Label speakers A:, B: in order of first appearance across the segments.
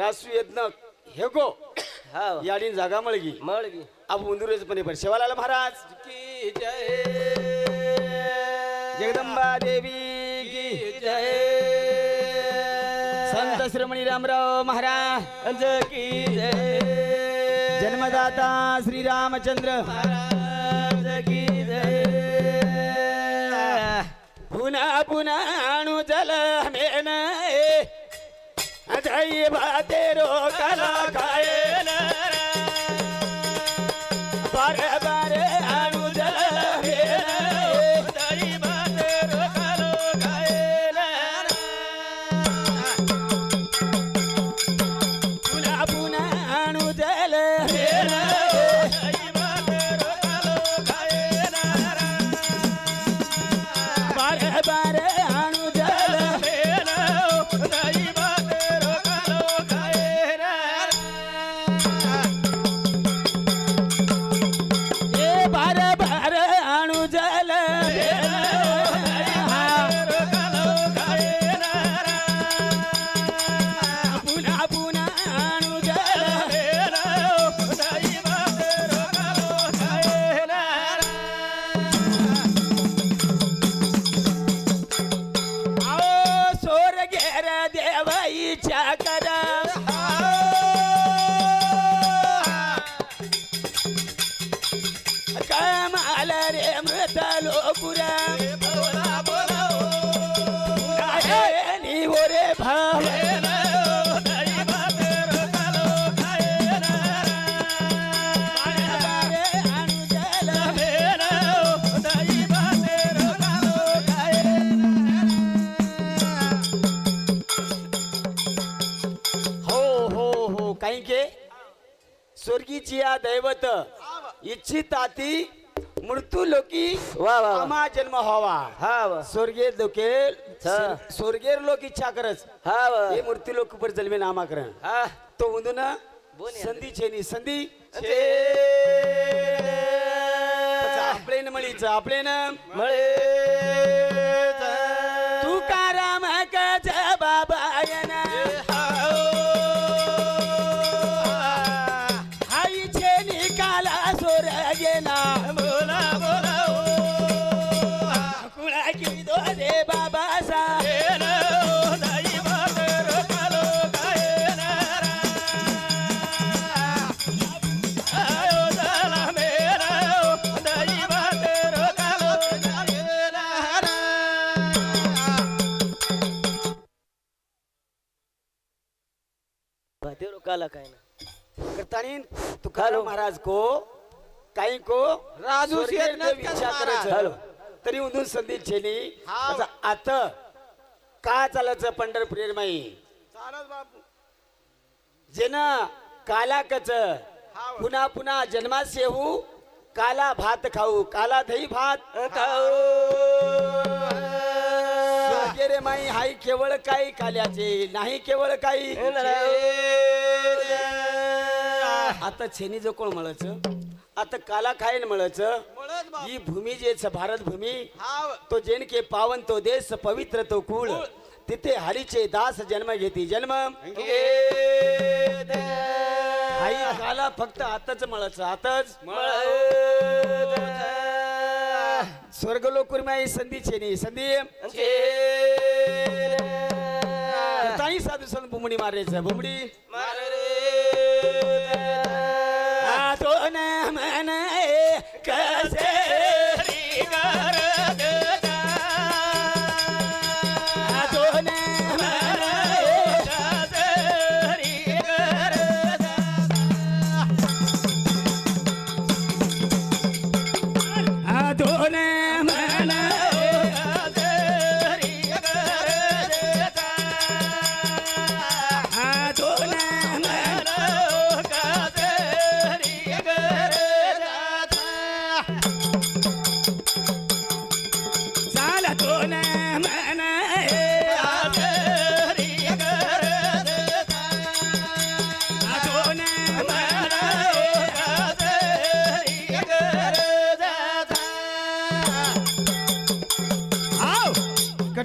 A: रासू येत न हे गो याडीन जागा मळगी.
B: मळगी.
A: अब उंदुरेच पणे पर शिवालाल महाराज.
B: की जय.
A: जगदंबा देवी की.
B: जय.
A: संत श्रमणी रामराव महाराज.
B: की जय.
A: जन्मदाता श्रीरामचंद्र
B: महाराज की जय.
A: पुन्हा पुन्हा आणू जल मेन अजय बाते रो कला काय बारे स्वर्गीची या दैवत. इच्छित आती मृत्यू लोकी
B: वा, वा.
A: आम्हा जन्म व्हावा.
B: हा वा.
A: स्वर्गीय लोके
B: हा.
A: स्वर्गीय लोक इच्छा करच
B: हा वा.
A: हे मृत्यू लोक पर जन्मे नामाकरण.
B: हा.
A: तो उंदून. संधी छेनी संधी
B: छे.
A: आपलेन मळीच आपलेन
B: मळे
A: महाराज को काही को
C: राजू.
A: तरी उंदून संधी छेनी आता का चालायचं पंढरपूर माई?
C: चालत बापू.
A: जेना काला कच. पुन्हा पुन्हा जन्मात येऊ काला भात खाऊ काला दही भात स्वर्गीय रे माई हाई केवळ काही काल्याचे नाही केवळ काही आता छेनी जो कोण मळच आता काला खायन मळच ही भूमी जे भारत भूमी तो जेन के पावन तो देश पवित्र तो कुळ. तिथे हरीचे दास जन्म घेती. जन्म? आई काला फक्त आताच मळच आताच? स्वर्ग लोकुरमाई संधी छेनी. संधी? ताई साधू संत बुमडी मारायचं बुमडी? आतोन मन कसे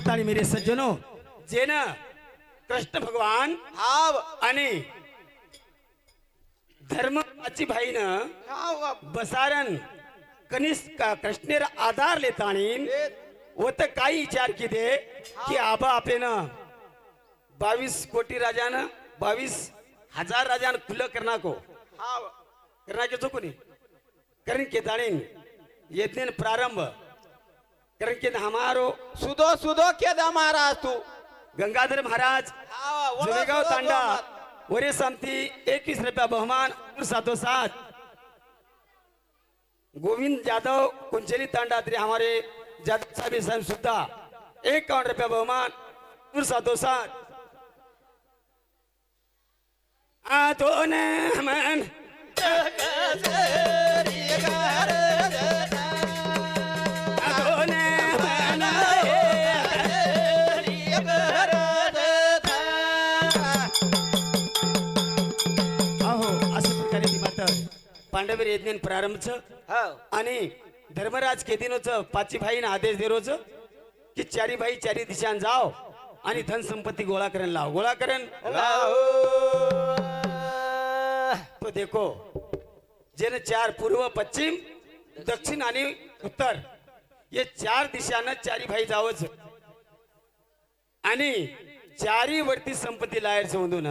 A: करताली मेरे सज्जनों जेन कृष्ण भगवान
C: हाव
A: आणि धर्माची भाईनं
C: हाव बापू
A: बसारण कनिष्ठ कृष्णेर आधार लेतानी व तर काही विचार किती की आबा आपल्यानं बावीस कोटी राजानं बावीस हजार राजानं खुलं करणार को?
C: हाव
A: करणार के चुकून? कारण के जाणीन यज्ञ प्रारंभ कारण की हमारो
C: सुधो सुधो केदा महाराज तू
A: गंगाधर महाराज जुनेगाव तांडा. वरे संमती एकवीस रुपया बहुमान सातो सात गोविंद जादव कुंचली तांडा तरी हमारे जादव साहब इस सुद्धा एक काउंट रुपया बहुमान सातो सात आतोन मन पांडवर यज्ञ प्रारंभचं
B: हाव
A: आणि धर्मराज केदिनोच पाची भाईनं आदेश देरोच की चारी भाई चारी दिशान जाव आणि धन संपत्ती गोळा करण लाव. गोळा करण तो देखो जेने चार पूर्व पश्चिम दक्षिण आणि उत्तर हे चार दिशानं चारी भाई जावच. आणि चारी वरती संपत्ती लायर समजून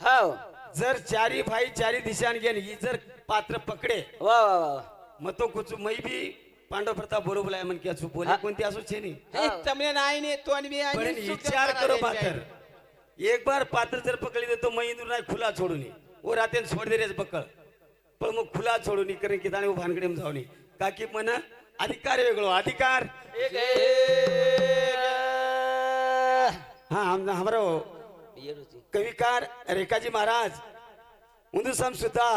B: हाव
A: जर चारी भाई चारी दिशान ही जर पात्र पकडे.
B: वा वा वा.
A: मग तो कुछ मै बी पांडव प्रताप बरोबर आहे म्हण की असू बोले कोणती असू छे नी
C: तमने नाही ने तो आणि
A: पण विचार करो
C: आहे.
A: पात्र. एक बार पात्र जर पकडली तर तो मै नाही खुला सोडून वो राते सोड दे रेच पकड. पण मग खुला सोडून कारण की जाणे भानगडे जाऊन का की म्हण अधिकार वेगळो अधिकार. हा आम- हमारो कविकार रेखाजी महाराज उंदुसम सुद्धा.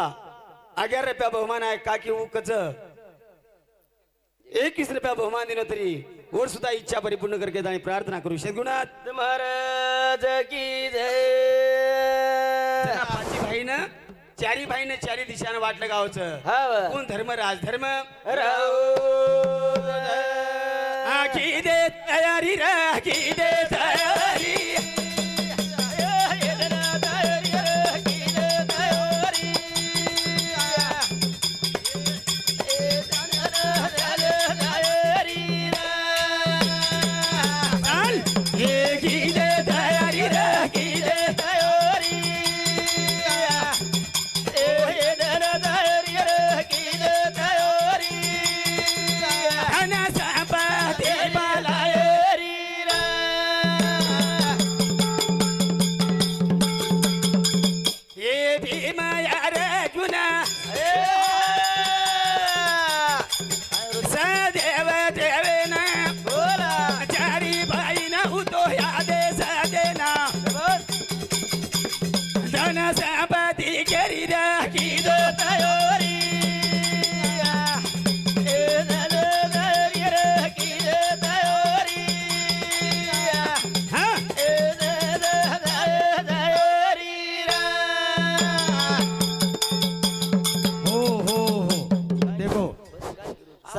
A: अग्यार रुपया बहुमान आहे का की कच एकवीस रुपया बहुमान दिनो तरी वर सुद्धा इच्छा परिपूर्ण करके आणि प्रार्थना करू. सद्गुणात
B: महाराज की जय.
A: पाची भाईनं चारी भाईनं चारी दिशानं वाटलं गावचं. कोण धर्म
B: राहू.
A: आखी दे तयारी राखी दे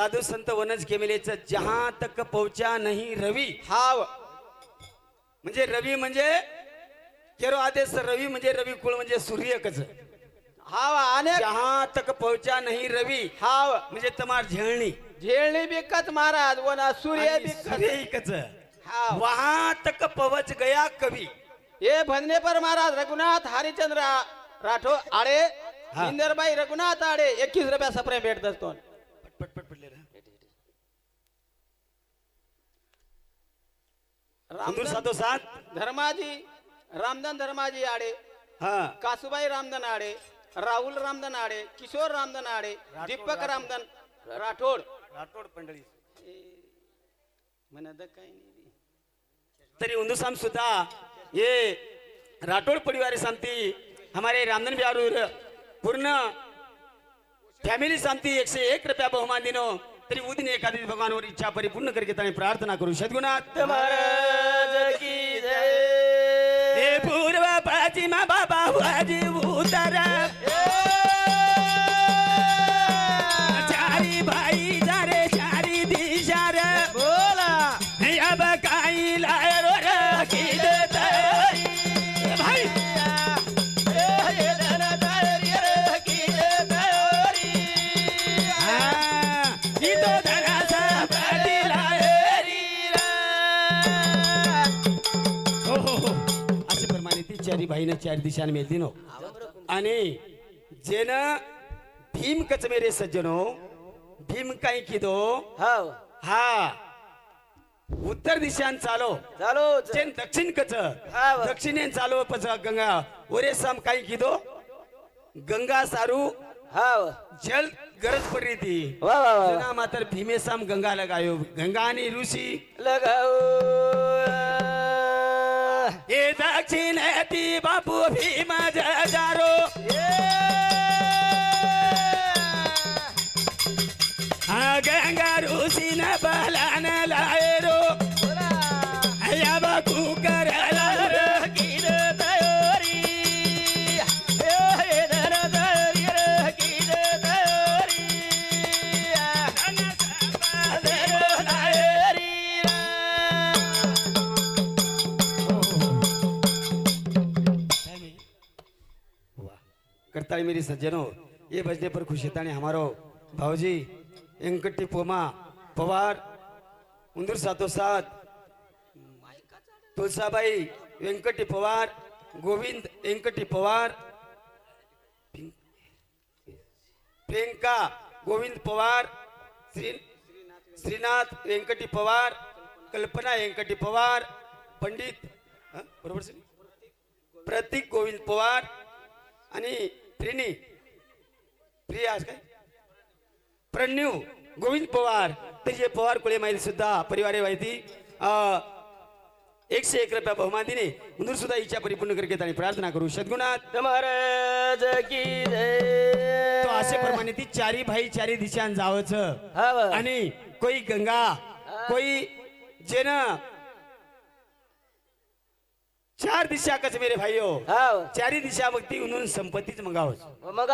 A: साधु संत वनज केमेलेच जहां तक पहुंचा नहीं रवी.
C: हाव.
A: म्हणजे रवी म्हणजे केरो आदेश रवी म्हणजे रवी कुळ म्हणजे सूर्य कच
C: हाव अनेक.
A: जहां तक पहुंचा नहीं रवी.
C: हाव.
A: म्हणजे तमार झेळणी.
C: झेळणी बिकत महाराज वना सूर्य बिकत हाव.
A: वहां तक पहुंच गया कवी.
C: ये भजने पर महाराज रघुनाथ हरिचंद्र राठोड आडे
A: हा.
C: इंदरबाई रघुनाथ आडे एकवीस रुपया सपरे भेटत असतो.
A: पट पट. सातो सात?
C: धर्माजी रामधन धर्माजी आडे
A: हा.
C: कासुबाई रामधन आडे राहुल रामधन आडे किशोर रामधन आडे दीपक रामधन राठोड.
A: राठोड. पंढरी
C: म्हणत काही नाही
A: तरी हिंदुस्तान सुद्धा ये राठोड परिवार शांती हमारे रामधन बिहारूर पूर्ण फॅमिली शांती एकशे एक रुपया बहुमान दिनो। तरी उदिन एखादी भगवानवर इच्छा परिपूर्ण करके त्याने प्रार्थना करू. सद्गुणात
B: महाराज की जय.
A: हे पूर्व पश्चिम बाबा वाजी उतर भाईनं चार दिशाने मेल दिनो आणि जेन भीम कच मेरे सज्जनो भीम काही किदो? हा. उत्तर दिशान चालो.
B: चालो
A: जेन दक्षिण कच
B: हा.
A: दक्षिणेन चालो पच गंगा. ओरे साम काही किदो? गंगा सारू.
B: हाव.
A: जल गरज पडली ती.
B: वा वा वा.
A: जना मात्र भीमे साम गंगा लगायो. गंगा आणि ऋषी.
B: लगाओ.
A: हे दक्षिण ती बापू भीमा जारो। हा गंगा ऋषी भाई मेरी सज्जनो। ये बजने पर खुश था हमारो। भाऊजी वेंकटी पोमा पवार उंदूर सातो सात तुळसाबाई व्यंकटी पवार गोविंद व्यंकटी पवार प्रियंका गोविंद पवार श्री श्रीनाथ व्यंकटी पवार कल्पना व्यंकटी पवार पंडित बरोबर प्रतीक गोविंद पवार आणि त्रिनी प्रिया काय? प्रणीव गोविंद पवार. त्याचे पवार कुळे माहिती सुद्धा परिवारे माहिती. अं, एकशे एक रुपया बहुमानीने मुंदूर सुद्धा इच्छा परिपूर्ण करके आणि प्रार्थना करू. सद्गुणात
B: महाराज की
A: तो असे प्रमाणे ती चारी भाई चारी दिशान जावच. आणि कोई गंगा कोई जेन चार दिशा कच मेरे भाईयो
B: हाव.
A: चारी दिशा मग ती म्हणून संपत्तीच मंगावच.
B: मग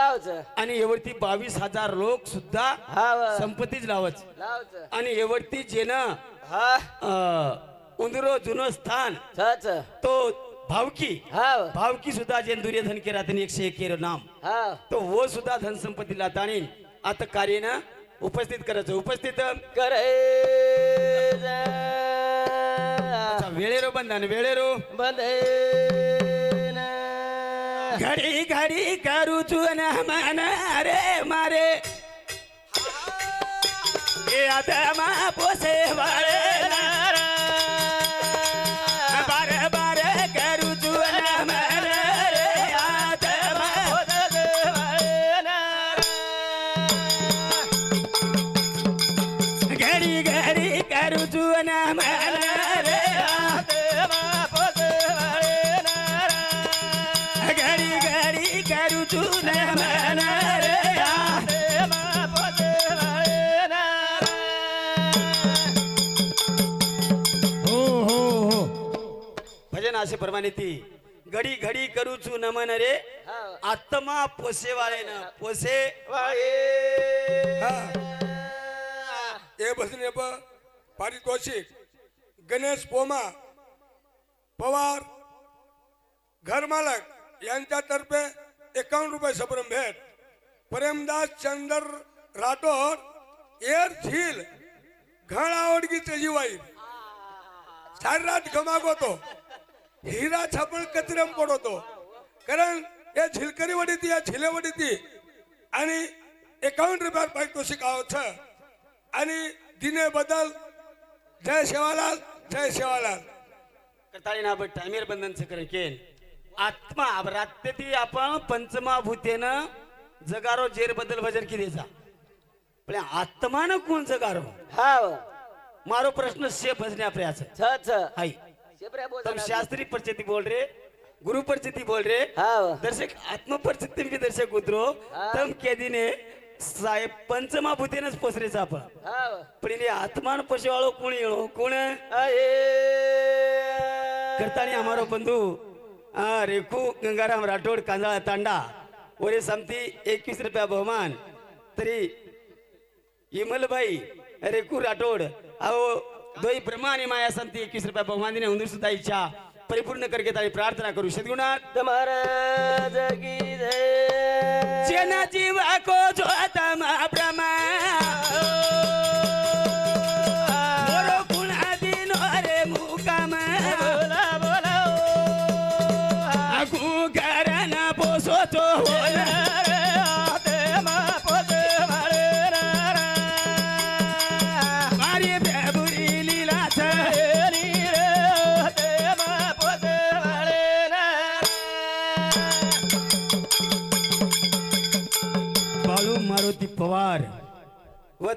A: आणि एवढती बावीस हजार लोक सुद्धा
B: हाव.
A: संपत्तीच लावच.
B: लावच.
A: आणि एवढती जेन
B: हा.
A: उंदरो जुनं स्थान
B: सच
A: तो भावकी
B: हाव.
A: भावकी सुद्धा जेन दुर्योधन केला त्यांनी एकशे एक केर नाम.
B: हाव.
A: तो वो सुद्धा धन संपत्तीला ताणीन आता कार्यनं उपस्थित करायचं. उपस्थित
B: करे
A: वेळेरो बंधन वेळेरो.
B: बंदे
A: घडी घडी करू चुन मन रे मारे. आता मा पोसे भजन असे प्रमाणे ती. घडी घडी करू चू नमन रे. आत्मा पोसे वाळे न पोसे.
D: हे. भजने प पारितोषिक. गणेश पोमा पवार घरमालक यांच्यातर्फे एकावन्न रुपये सप्रम भेट प्रेमदास चंदर राठोड एअर झील घण आवडगीचे जीवाई. सारी रात गमागवतो हिरा छापण कचऱ्याम पडवतो कारण या झिलकरी वडीती या झिले वडीती आणि एकावन्न रुपयात पारितोषिक आवत छ. आणि दिने बदल. जय सेवालाल जय सेवालाल
A: करताळी ना बट टाइमेर बंधन सकरण केन. आत्मा रात्य ती आपण पंचमा भूतेनं जगारो जेरबद्दल भजन किदेचा पण आत्मानं कोण जगारो?
B: हाव.
A: मारो प्रश्न से भजने आपल्याच
B: सच
A: हाई
B: शेपऱ्या बोल
A: तुम शास्त्री परिचिति बोल रहे गुरु परिचिति बोल रहे
B: हाव
A: दर्शक आत्म परिचिति भी दर्शक उतरो।
B: हा.
A: तम केदीने साहेब पंचमा भूतेनच पोसरेचा आपण
B: हाव
A: पण इने आत्मान पशुवाळो कोण येळो कोण करतानी हमारो बंधू आ, रेखू गंगाराम राठोड कांजाळा तांडा। वरे समती एकवीस रुपया बहुमान। तरी इमलबाई रेखू राठोड अहो दोई ब्रह्मा आणि माया समती एकवीस रुपया बहुमान दिने उंदूर सुद्धा इच्छा परिपूर्ण करके तारी प्रार्थना करू सद्गुणात
B: महाराज की जय
A: जेना जीवा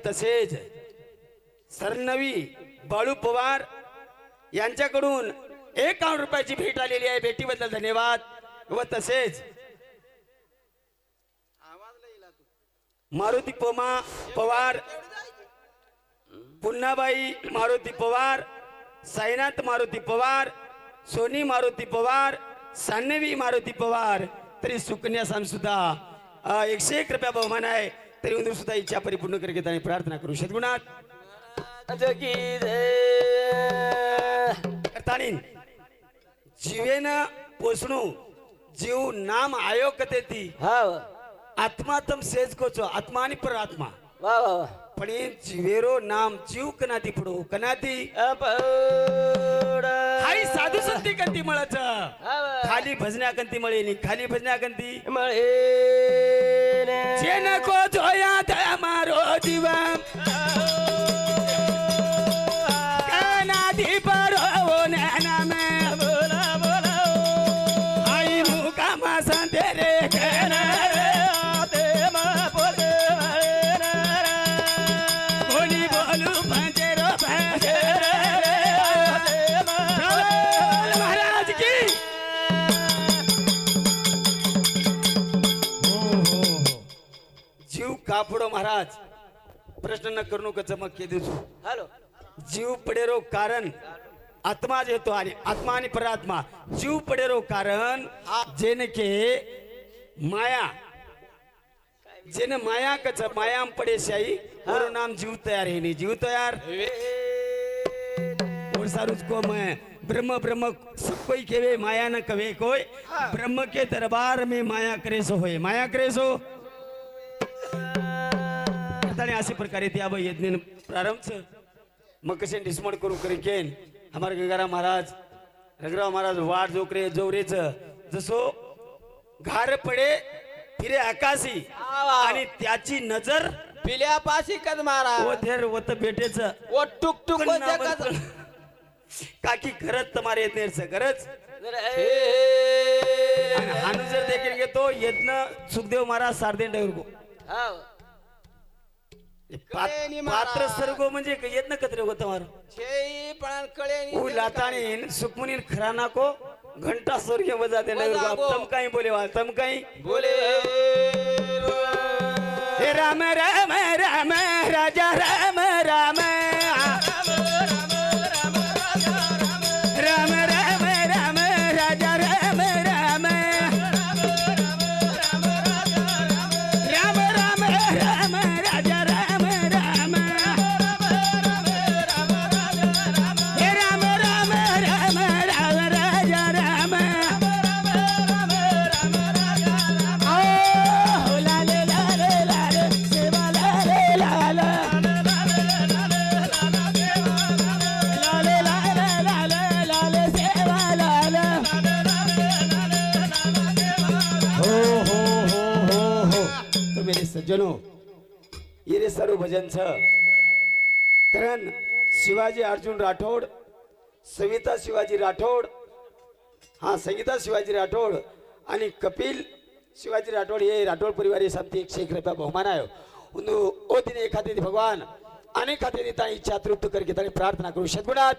A: तसेच सरनवी बाळू पवार यांच्याकडून एक करोड रुपयाची भेट आलेली आहे. भेटीबद्दल धन्यवाद व तसेच मारुती पोमा पवार पुन्हाबाई मारुती पवार साईनाथ मारुती पवार सोनी मारुती पवार सान्नवी मारुती पवार. तरी सुकन्या सान सुद्धा एकशे एक रुपया बहुमान आहे. तरी उंदूर सुद्धा इच्छा परिपूर्ण कर घेताना प्रार्थना करू सद्गुणात करतानी जीवेनं पोसणू जीव नाम आयोग कथेती
B: हा. वा
A: आत्मा तम सेज कोचो आत्मा आणि परात्मा.
B: वा वा वा.
A: पण हे जीवेरो नाम जीव कनाती पडो. कनाती हाई साधू संती कंती मळच
B: हा
A: खाली भजन्या कंती मळेनी खाली भजन्या कंती.
B: मळेने.
A: जे नको जोया दया मारो जीवा प्रश्न न करू नको चमक के दिसू
B: हॅलो.
A: जीव पडेरो कारण आत्मा जेतो आणि आत्मा आणि परात्मा जीव पडेरो कारण जेने के माया जेने माया कच मायाम पडे शाही और नाम जीव तयार है नहीं जीव तयार? और सारुज को मैं ब्रह्म ब्रह्म सब कोई केवे माया न कवे कोई. ब्रह्म के दरबार में माया करे सो होय. माया करे सो? आणि अशा प्रकारे त्या यज्ञ प्रारंभ मग कसे डिस्मोड करू करी केन. हमारे गंगाराम महाराज रघुराव महाराज वाट जोकरे जोवरेच जसो घार पडे फिरे आकाशी. आणि त्याची नजर
C: पिल्या पाशी कद मारा.
A: ओ थेर वत बेटेच
C: ओ टुक टुक
A: काकी खरंच तुम्हाला येत नाही खरंच? आणि जर देखील घेतो यज्ञ सुखदेव महाराज सारदे डैरगो
B: हा.
C: कळेनी.
A: पात्र सर्गो म्हणजे यज्ञ कत्रे होत मार
C: छेई पण कळे
A: ऊ लाताणीन सुकमुनीन खरा नाको घंटा स्वर्गीय वजाते
C: वजा
A: डैरगो
C: गो.
A: तम काही बोले वा तम काही
C: बोले.
A: हे राम राम राम राजा राम. सज्जनो इरे सर्व भजनचं कारण शिवाजी अर्जुन राठोड सविता शिवाजी राठोड हा संगीता शिवाजी राठोड आणि कपिल शिवाजी राठोड हे राठोड परिवार हे समती एकशे एक रुपया बहुमान आहे। ओ दिन एखादे भगवान अनेक खाते इच्छा तृप्त करके
B: प्रार्थना करू। शकणार